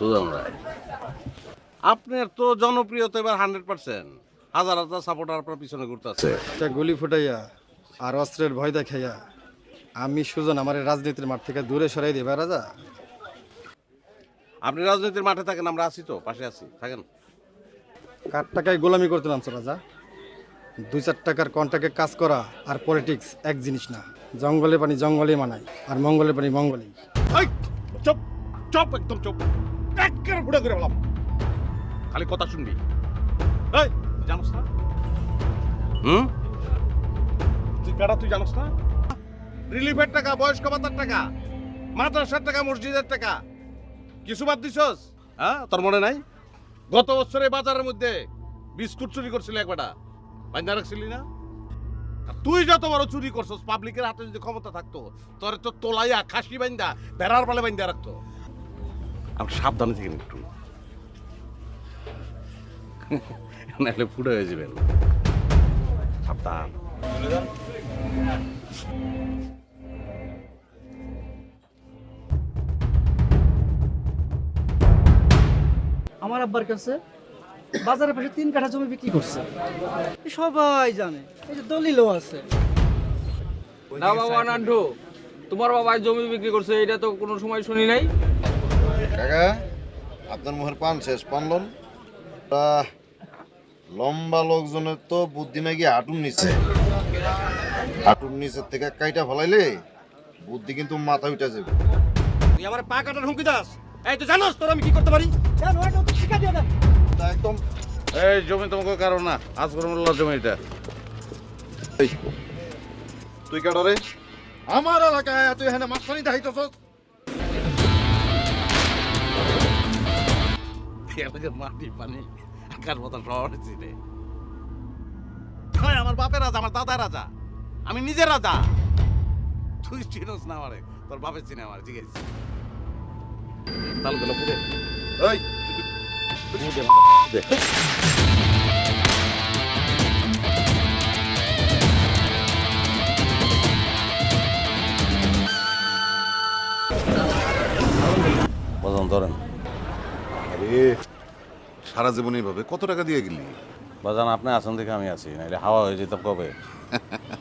সুজন রায় আপনার তো জনপ্রিয়তা এবার হান্ড্রেড পার্সেন্ট। হাজার হাজার সাপোর্টার আপনার পিছনে ঘুরতেছে। গুলি ফুটাইয়া আর অস্ত্রের ভয় দেখাইয়া আমি সুজন আমার এই রাজনীতির মাঠ থেকে দূরে সরাই দিবা রাজা। আপনি রাজনীতির মাঠে থাকেন আমরা আছি তো পাশে আছি থাকেন। কার টাকায় গোলামি করতে নামছো রাজা? দুই চার টাকার কন্ট্রাক্টে কাজ করা আর পলিটিক্স এক জিনিস না। জঙ্গলে পানি জঙ্গলে মানায় আর মঙ্গলের পানি মঙ্গলেই। চপ চুপ একদম চুপ। একেবারে ফুটে করে বললাম খালি কথা শুনবি। এই জানোস না? হুম? তুই কারা তুই জানোস না? রিলিফের টাকা বয়স্ক ভাতার টাকা মাদ্রাসার টাকা মসজিদের টাকা। কিছু বাদ দিছস? হ্যাঁ তোর মনে নাই? গত বছরে বাজারের মধ্যে বিস্কুট চুরি করছিলি একবারটা বান্ধা রাখছিলি না? তুই যত বড় চুরি করছস পাবলিকের হাতে যদি ক্ষমতা থাকতো তোর তো তোলাইয়া খাসি বাইন্দা বেড়ার পালে বাইন্দা রাখতো। আমি সাবধানে থাকেন একটু। নাহলে ফুটে হয়ে যাবেন। সাবধান। আমার আব্বার কাছে বাজারের পাশে তিন কাঠা জমি বিক্রি করছে। সবাই জানে এই যে দলিলও আছে। না বাবা নান্টু তোমার বাবা জমি বিক্রি করছে এটা তো কোনো সময় শুনি নাই। কাকা আপনার মুখের পান শেষ পানলন আহ, লম্বা লোকজনের তো বুদ্ধি নাকি হাঁটুর নিচে। হাঁটুর নিচের থেকে কাইটা ফলাইলে বুদ্ধি কিন্তু মাথা উঠে যাবে। তুই আমার পা কাটার হুমকি দাস? এই তুই জানোস তোর আমি কি করতে পারি? তা একদম এই জমি তোমাকে কারণ না আজ করে মোল্লার জমি এটা। তুই কেডা রে? আমার এলাকায় তুই এখানে মাস্টারি দেখাইতেছস মাটি পানি আকাশ বাতাস শহরে হয় আমার বাপের রাজা, আমার দাদা রাজা। আমি নিজের রাজা। তুই চিনোস না আমারে, তোর বাপের চিনে আমার পুরে এই বজন ধরেন। আরে। সারা জীবন এইভাবে? কত টাকা দিয়ে গেলি? বাজান আপনি আছেন দেখে আমি আছি নাহলে হাওয়া হয়ে যেত কবে?